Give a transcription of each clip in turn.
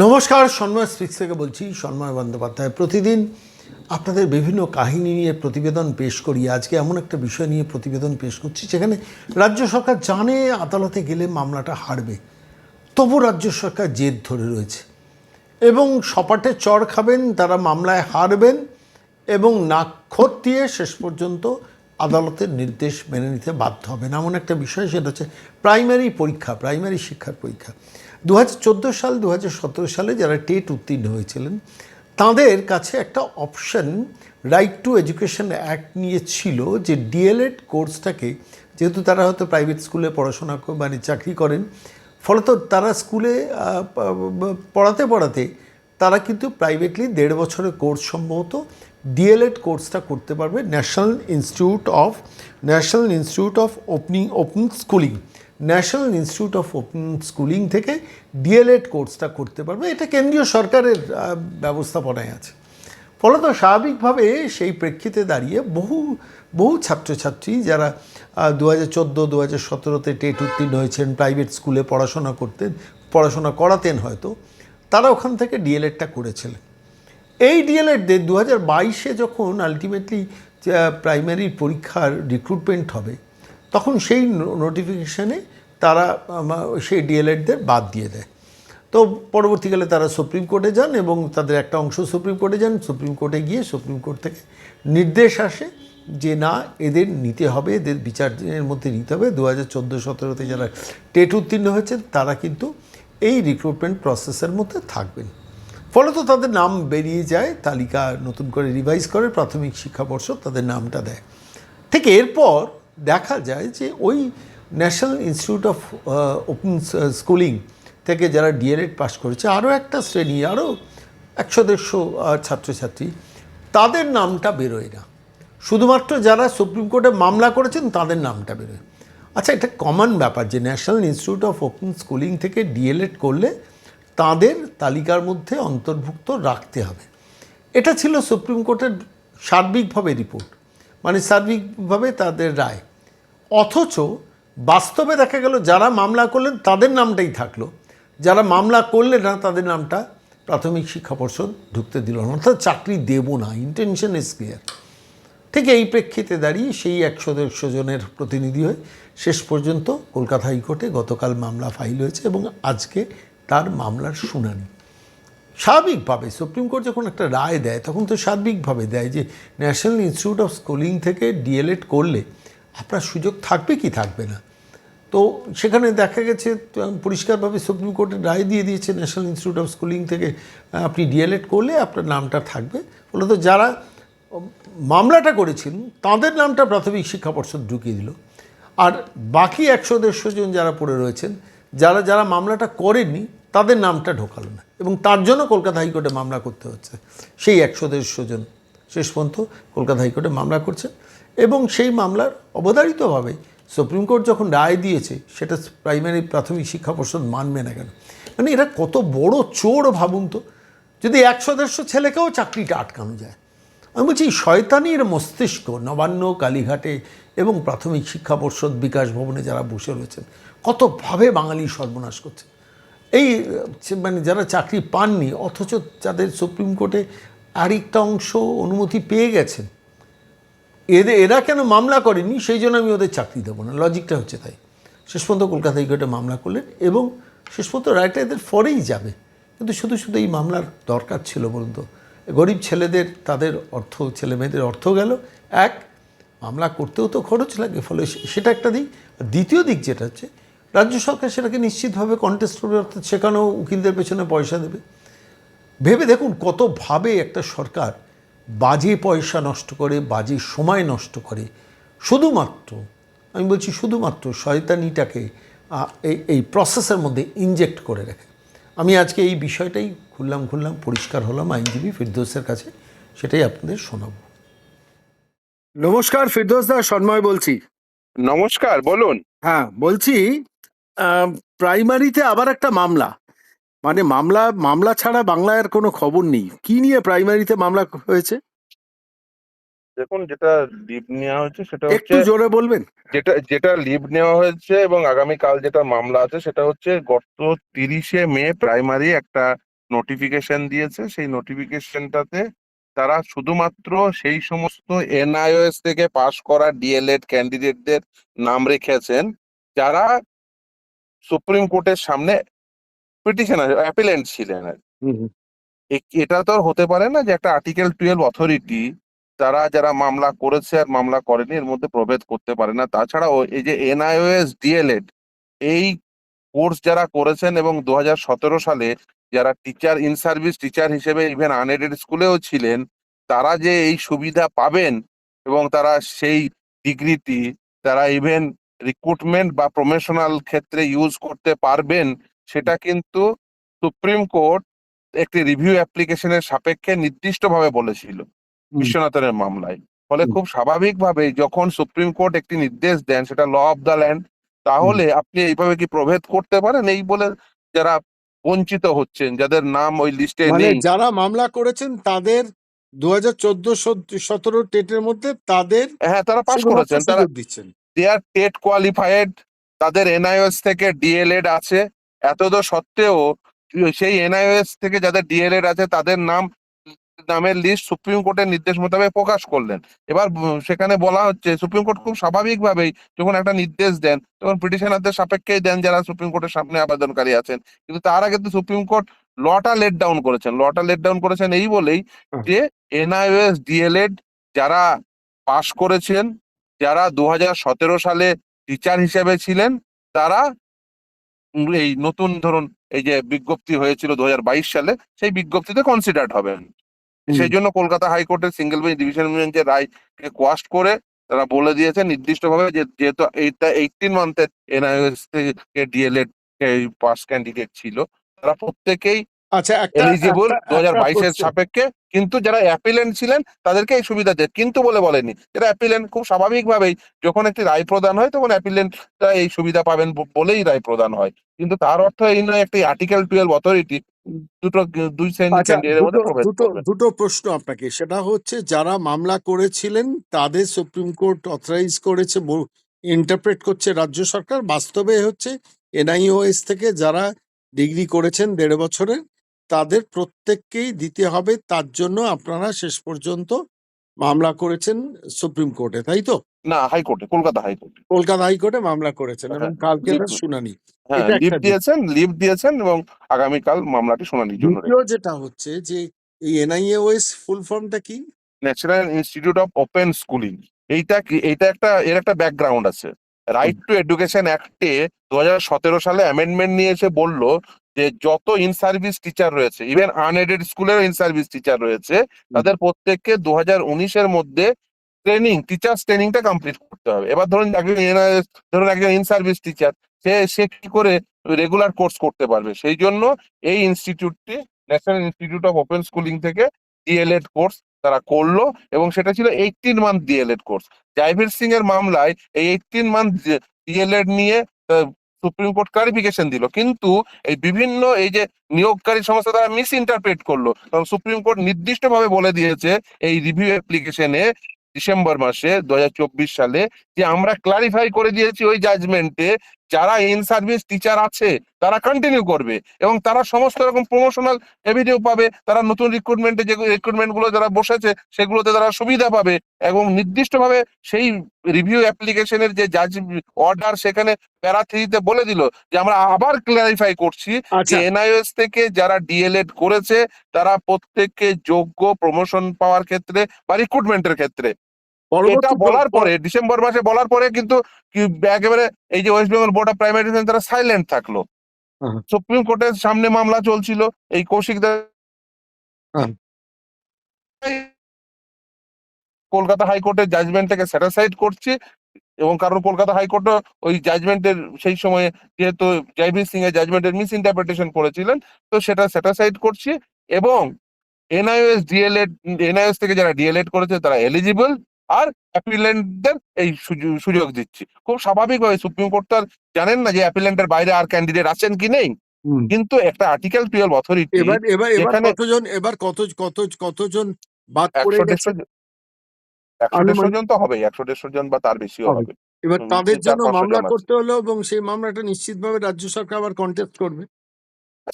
নমস্কার, সন্ময় স্পিক্স থেকে বলছি, সন্ময় বন্দ্যোপাধ্যায়। প্রতিদিন আপনাদের বিভিন্ন কাহিনী নিয়ে প্রতিবেদন পেশ করি। আজকে এমন একটা বিষয় নিয়ে প্রতিবেদন পেশ করছি, যেখানে রাজ্য সরকার জানে আদালতে গেলে মামলাটা হারবে। তবু রাজ্য সরকার জেদ ধরে রয়েছে। এবং সপাটে চর খাবেন, তারা মামলায় হারবেন এবং নাক্ষর দিয়ে শেষ পর্যন্ত আদালতের নির্দেশ মেনে নিতে বাধ্য হবেন। এমন একটা বিষয়, সেটা হচ্ছে প্রাইমারি পরীক্ষা প্রাইমারি শিক্ষার পরীক্ষা। দু হাজার চোদ্দ সাল দু হাজার সতেরো সালে যারা টেট উত্তীর্ণ হয়েছিলেন, তাদের কাছে একটা option right to education act নিয়ে ছিল যে ডিএলএড কোর্সটাকে, যেহেতু তারা হয়তো প্রাইভেট স্কুলে পড়াশোনা মানে চাকরি করেন, ফলত তারা স্কুলে পড়াতে পড়াতে তারা কিন্তু প্রাইভেটলি দেড় বছরের কোর্স সম্ভবত ডিএলএড কোর্সটা করতে পারবে national institute of national institute of opening open schooling national institute of open schooling থেকে ডিএলএড কোর্সটা করতে পারবে। এটা কেন্দ্রীয় সরকারের ব্যবস্থাপনায় আছে। ফলত স্বাভাবিকভাবে সেই প্রেক্ষিতে দাঁড়িয়ে বহু বহু ছাত্রছাত্রী যারা দু হাজার চোদ্দ দু হাজার সতেরোতে টেট উত্তীর্ণ হয়েছেন, প্রাইভেট স্কুলে পড়াশোনা করতেন, পড়াশোনা করাতেন হয়তো, তারা ওখান থেকে ডিএলএডটা করেছিলেন। এই ডিএলএডদের দু হাজার বাইশে যখন আলটিমেটলি প্রাইমারি পরীক্ষার রিক্রুটমেন্ট হবে তখন সেই নোটিফিকেশানে তারা সেই ডিএলএডদের বাদ দিয়ে দেয়। তো পরবর্তীকালে তারা সুপ্রিম কোর্টে যান এবং তাদের একটা অংশ সুপ্রিম কোর্টে যান। সুপ্রিম কোর্টে গিয়ে সুপ্রিম কোর্ট থেকে নির্দেশ আসে যে, না, এদের নিতে হবে, এদের বিচারের মধ্যে নিতে হবে। দু হাজার চোদ্দ সতেরোতে যারা টেট উত্তীর্ণ হয়েছে, তারা কিন্তু এই রিক্রুটমেন্ট প্রসেসের মধ্যে থাকবেন। ফলত তাদের নাম বেরিয়ে যায়, তালিকা নতুন করে রিভাইজ করে, প্রাথমিক শিক্ষা পর্ষদ তাদের নামটা দেয়। ঠিক এরপর দেখা যায় যে ওই national institute of open schooling থেকে যারা ডিএলএড পাস করেছে আরও একটা শ্রেণি আরও একশো দেড়শো ছাত্রছাত্রী, তাদের নামটা বেরোয় না। শুধুমাত্র যারা সুপ্রিম কোর্টে মামলা করেছেন, তাদের নামটা বেরোয়। আচ্ছা এটা কমন ব্যাপার যে national institute of open schooling থেকে ডিএলএড করলে তাদের তালিকার মধ্যে অন্তর্ভুক্ত রাখতে হবে। এটা ছিল সুপ্রিম কোর্টের সার্বিকভাবে রিপোর্ট মানে সার্বিকভাবে তাদের রায়। অথচ বাস্তবে দেখা গেল যারা মামলা করলেন তাদের নামটাই থাকল। যারা মামলা করলেন না তাদের নামটা প্রাথমিক শিক্ষা পর্ষদ ঢুকতে দিল না। অর্থাৎ চাকরি দেব না ইন্টেনশন ইজ ক্লিয়ার ঠিক এই প্রেক্ষিতে দাঁড়িয়ে সেই একশো দেড়শো জনের প্রতিনিধি হয়ে শেষ পর্যন্ত কলকাতা হাইকোর্টে গতকাল মামলা ফাইল হয়েছে এবং আজকে তার মামলার শুনানি। স্বাভাবিকভাবে সুপ্রিম কোর্ট যখন একটা রায় দেয়, তখন তো সার্বিকভাবে দেয় যে ন্যাশনাল ইনস্টিটিউট অফ স্কুলিং থেকে ডিএলএড করলে আপনার সুযোগ থাকবে কি থাকবে না? তো সেখানে দেখা গেছে, পরিষ্কারভাবে সুপ্রিম কোর্টের রায় দিয়ে দিয়েছে ন্যাশনাল ইনস্টিটিউট অফ স্কুলিং থেকে, আপনি ডিএলএড করলে আপনার নামটা থাকবে। ফলত যারা মামলাটা করেছিলেন তাদের নামটা প্রাথমিক শিক্ষা পর্ষদ ঢুকিয়ে দিল। আর বাকি একশো দেড়শো জন যারা পড়ে রয়েছেন, যারা যারা মামলাটা করেননি, তাদের নামটা ঢোকালো না। এবং তার জন্য কলকাতা হাইকোর্টে মামলা করতে হচ্ছে। সেই একশো দেড়শো জন শেষ পর্যন্ত কলকাতা হাইকোর্টে মামলা করছে। এবং সেই মামলার অবধারিতভাবে সুপ্রিম কোর্ট যখন রায় দিয়েছে, সেটা প্রাইমারি প্রাথমিক শিক্ষা পর্ষদ মানবে না কেন? মানে এরা কত বড় চোর ভাবুন তো। যদি একশো দেড়শো ছেলেকেও চাকরিটা আটকানো যায়। আমি বলছি শয়তানির মস্তিষ্ক, নবান্ন, কালীঘাটে এবং প্রাথমিক শিক্ষা পর্ষদ বিকাশ ভবনে যারা বসে রয়েছেন, কতভাবে বাঙালি সর্বনাশ করছে। এই মানে যারা চাকরি পাননি, অথচ যাদের সুপ্রিম কোর্টে আরেকটা অংশ অনুমতি পেয়ে গেছেন এদের এরা কেন মামলা করেনি সেই জন্য আমি ওদের চাকরি দেবো না। লজিকটা হচ্ছে তাই। শেষ পর্যন্ত কলকাতা হাইকোর্টে মামলা করলেন এবং শেষ পর্যন্ত রায়টা এদের ফরেই যাবে। কিন্তু শুধু শুধু এই মামলার দরকার ছিল বলুন তো। গরিব ছেলেদের, তাদের অর্থ, ছেলে মেয়েদের অর্থ গেল। এক, মামলা করতেও তো খরচ লাগে, ফলে সেটা একটা দিক। দ্বিতীয় দিক যেটা হচ্ছে, রাজ্য সরকার সেটাকে নিশ্চিতভাবে কন্টেস্ট করবে, অর্থাৎ সেখানেও উকিলদের পেছনে পয়সা দেবে। ভেবে দেখুন কতভাবে একটা সরকার বাজে পয়সা নষ্ট করে বাজে সময় নষ্ট করে। শুধুমাত্র আমি বলছি শুধুমাত্র শয়তানিটাকে এই এই প্রসেসের মধ্যে ইনজেক্ট করে রাখে। আমি আজকে এই বিষয়টাই খুললাম খুললাম পরিষ্কার হলাম আইনজীবী ফিরদোসের কাছে সেটাই আপনাদের শোনাবো। নমস্কার ফিরদোস দা সন্ময় বলছি। নমস্কার বলুন। হ্যাঁ বলছি প্রাইমারিতে আবার একটা মামলা। মানে মামলা মামলা ছাড়া বাংলায় আর কোনো খবর নেই। কি নিয়ে প্রাইমারিতে মামলা হয়েছে? দেখুন যেটা লিভ নেওয়া হয়েছে সেটা একটু জোরে বলবেন। যেটা যেটা লিভ নেওয়া হয়েছে এবং আগামীকাল যেটা মামলা আছে সেটা হচ্ছে গত তিরিশে মে প্রাইমারি একটা নোটিফিকেশন দিয়েছে। সেই নোটিফিকেশনটাতে তারা শুধুমাত্র সেই সমস্ত এনআইওএস থেকে পাশ করা ডিএলএড ক্যান্ডিডেটদের নাম রেখেছেন যারা সুপ্রিম কোর্টের সামনে পিটিশনার অ্যাপিলেন্ট ছিলেন আর এটা তো আর হতে পারে না যে একটা আর্টিকেল টুয়েলভ অথরিটি তারা যারা মামলা করেছে আর মামলা করেনি এর মধ্যে প্রভেদ করতে পারে না। তাছাড়াও এই যে এনআইওএস ডিএলএড এই কোর্স যারা করেছেন এবং দু হাজার সতেরো সালে যারা টিচার ইন সার্ভিস টিচার হিসেবে ইভেন আনএডেড স্কুলেও ছিলেন তারা যে এই সুবিধা পাবেন এবং তারা সেই ডিগ্রিটি তারা ইভেন রিক্রুটমেন্ট বা প্রমোশনাল ক্ষেত্রে ইউজ করতে পারবেন সেটা কিন্তু সুপ্রিম কোর্ট একটি রিভিউ অ্যাপ্লিকেশনের সাপেক্ষে নির্দিষ্টভাবে বলেছিল বিশ্বনাথনের মামলায়। ফলে। খুব স্বাভাবিকভাবে যখন সুপ্রিম কোর্ট একটি নির্দেশ দেন সেটা ল অফ দ্য ল্যান্ড তাহলে আপনি এইভাবে কি প্রভেদ করতে পারেন? এই বলে যারা বঞ্চিত হচ্ছেন যাদের নাম ওই লিস্টে মানে নেই। যারা মামলা করেছেন তাদের দু হাজার চোদ্দ সতেরো টেটের মধ্যে তাদের হ্যাঁ তারা পাশ করেছেন। তারা দিচ্ছেন। দে আর টেট কোয়ালিফাইড তাদের এনআইএস থেকে ডিএলএড আছে। এত তো সত্ত্বেও সেই এনআইএস থেকে যাদের ডিএলএড আছে তাদের নাম নামের লিস্ট সুপ্রিম কোর্টের নির্দেশ মোতাবেক প্রকাশ করলেন। এবার সেখানে বলা হচ্ছে সুপ্রিম কোর্ট খুব স্বাভাবিকভাবেই যখন একটা নির্দেশ দেন তখন পিটিশনারদের সাপেক্ষেই দেন যারা সুপ্রিম কোর্টের সামনে আবেদনকারী আছেন। কিন্তু তার আগে তো সুপ্রিম কোর্ট লটা লেট ডাউন করেছেন। লটা লেট ডাউন করেছেন এই বলেই যে এনআইএস ডিএলএড যারা পাশ করেছেন যারা দু হাজার সতেরো সালে টিচার হিসেবে ছিলেন তারা এই নতুন ধরুন এই যে বিজ্ঞপ্তি হয়েছিল দুহাজার বাইশ সালে সেই বিজ্ঞপ্তিতে কনসিডার্ড হবেন। সেই জন্য কলকাতা হাইকোর্টের সিঙ্গেল বেঞ্চ ডিভিশন বেঞ্চের রায়কে কোয়াস্ট করে তারা বলে দিয়েছে নির্দিষ্টভাবে যে যেহেতু এইটা এইটিন মান্থের এনআইএস থেকে ডিএলএড পাস ক্যান্ডিডেট ছিল তারা প্রত্যেকেই আচ্ছা এলিজিবল দু হাজার বাইশের সাপেক্ষে কিন্তু যারা অ্যাপিলেন্ট ছিলেন তাদেরকে এই সুবিধা দেয় কিন্তু বলে বলেনি যারা অ্যাপিলেন্ট খুব স্বাভাবিকভাবেই যখন একটি রায় প্রদান হয় তখন অ্যাপিলেন্টরা এই সুবিধা পাবেন বলেই রায় প্রদান হয়। কিন্তু তার অর্থ এই নয় একটি আর্টিকেল টুয়েলভ অথরিটি দুটো দুই আচ্ছা দুটো দুটো প্রশ্ন আপনাকে। সেটা হচ্ছে যারা মামলা করেছিলেন তাদের সুপ্রিম কোর্ট অথরাইজ করেছে ইন্টারপ্রেট করছে রাজ্য সরকার। বাস্তবে হচ্ছে এনআইওএস থেকে যারা ডিগ্রি করেছেন দেড় বছরের তাদের প্রত্যেককেই দিতে হবে তার জন্য আপনারা শেষ পর্যন্ত মামলা করেছেন সুপ্রিম কোর্টে তাই তো? না হাইকোর্টে কলকাতা হাইকোর্টে। কলকাতা হাইকোর্টে মামলা করেছেন এবং হ্যাঁ, কালকে তার শুনানি। হ্যাঁ লিভ দিয়েছেন লিভ দিয়েছেন এবং আগামীকাল মামলাটি শুনানির জন্য যেটা হচ্ছে যে এই এনআইওএস ফুল ফর্মটা কি? National institute of open schooling. এইটা কি এইটা একটা এর একটা ব্যাকগ্রাউন্ড আছে। রাইট টু এডুকেশন অ্যাক্টে দু হাজার সতেরো সালে অ্যামেন্ডমেন্ট নিয়ে এসে বলল যে যত ইন সার্ভিস টিচার রয়েছে ইভেন আনএডেড স্কুলের ইন সার্ভিস টিচার রয়েছে তাদের প্রত্যেককে দু হাজার উনিশের মধ্যে ট্রেনিং টিচার্স ট্রেনিংটা কমপ্লিট করতে হবে। এবার ধরুন একজন ধরুন একজন ইন সার্ভিস টিচার সে সে কি করে রেগুলার কোর্স করতে পারবে? সেই জন্য এই ইনস্টিটিউটটি national institute of open schooling থেকে ডিএলএড কোর্স তারা করল এবং সেটা ছিল eighteen month DElEd course Jaivir Singh এর মামলায় এই এইটিন মান্থ ডিএলএড নিয়ে সুপ্রিম কোর্ট ক্লারিফিকেশন দিল। কিন্তু এই বিভিন্ন এই যে নিয়োগকারী সংস্থা তারা মিস ইন্টারপ্রেট করল। কারণ সুপ্রিম কোর্ট নির্দিষ্টভাবে বলে দিয়েছে এই রিভিউ অ্যাপ্লিকেশনে ডিসেম্বর মাসে দু হাজার চব্বিশ সালে যে আমরা ক্লারিফাই করে দিয়েছি ওই জাজমেন্টে যারা ইন সার্ভিস টিচার আছে তারা কন্টিনিউ করবে এবং তারা সমস্ত রকম প্রমোশনাল এভিনিউ পাবে তারা নতুন রিক্রুটমেন্টে যে রিক্রুটমেন্টগুলো যারা বসেছে সেগুলোতে তারা সুবিধা পাবে এবং নির্দিষ্টভাবে সেই রিভিউ অ্যাপ্লিকেশনের যে জাজ অর্ডার সেখানে প্যারা থ্রিতে বলে দিল যে আমরা আবার ক্লারিফাই করছি যে আচ্ছা এনআইএস থেকে যারা ডিএলএড করেছে তারা প্রত্যেককে যোগ্য প্রমোশন পাওয়ার ক্ষেত্রে বা রিক্রুটমেন্টের ক্ষেত্রে। এটা বলার পরে ডিসেম্বর মাসে বলার পরে কিন্তু একেবারে এই যে West Bengal board of primary education তারা সাইলেন্ট থাকল হ্যাঁ। সুপ্রিম কোর্টের সামনে মামলা চলছিল এই কৌশিকদের হ্যাঁ। কলকাতা হাইকোর্টের জাজমেন্টটাকে স্যাটিসফাইড করছি এবং কারণ কলকাতা হাইকোর্ট ওই জাজমেন্টের সেই সময়ে যেহেতু জয়বীর সিং এর জাজমেন্টের মিস ইন্টারপ্রিটেশন করেছিলেন তো সেটা স্যাটিসফাইড করছি এবং এনআইএস ডিএলএড এনআইএস থেকে যারা ডিএলএড করেছে তারা এলিজিবল আর অ্যাপিলেন্টদের এই সুযোগ- দিচ্ছি। খুব স্বাভাবিকভাবে সুপ্রিম কোর্ট তো আর জানেন না যে অ্যাপিলেন্টের বাইরে আর ক্যান্ডিডেট আছেন কি নেই? কিন্তু একটা আর্টিকেল টুয়েলভ অথরিটি এবার এবার এবার কতজন এবার কত কত কতজন বাদ পড়ে একশো গেছে? একশো দেড়শো জন তো হবেই একশো দেড়শো জন বা তার বেশিও হবে। হবে। এবার তাদের জন্য মামলা করতে হলো এবং সেই মামলাটা নিশ্চিতভাবে রাজ্য সরকার আবার কন্টেস্ট করবে।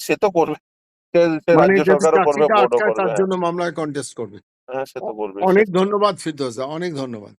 সে তো করবে। মানে রাজ্য সরকারও করবে তার জন্য মামলায় কন্টেস্ট করবে। হ্যাঁ সে তো অনেক ধন্যবাদ ফিরদৌস দা অনেক ধন্যবাদ।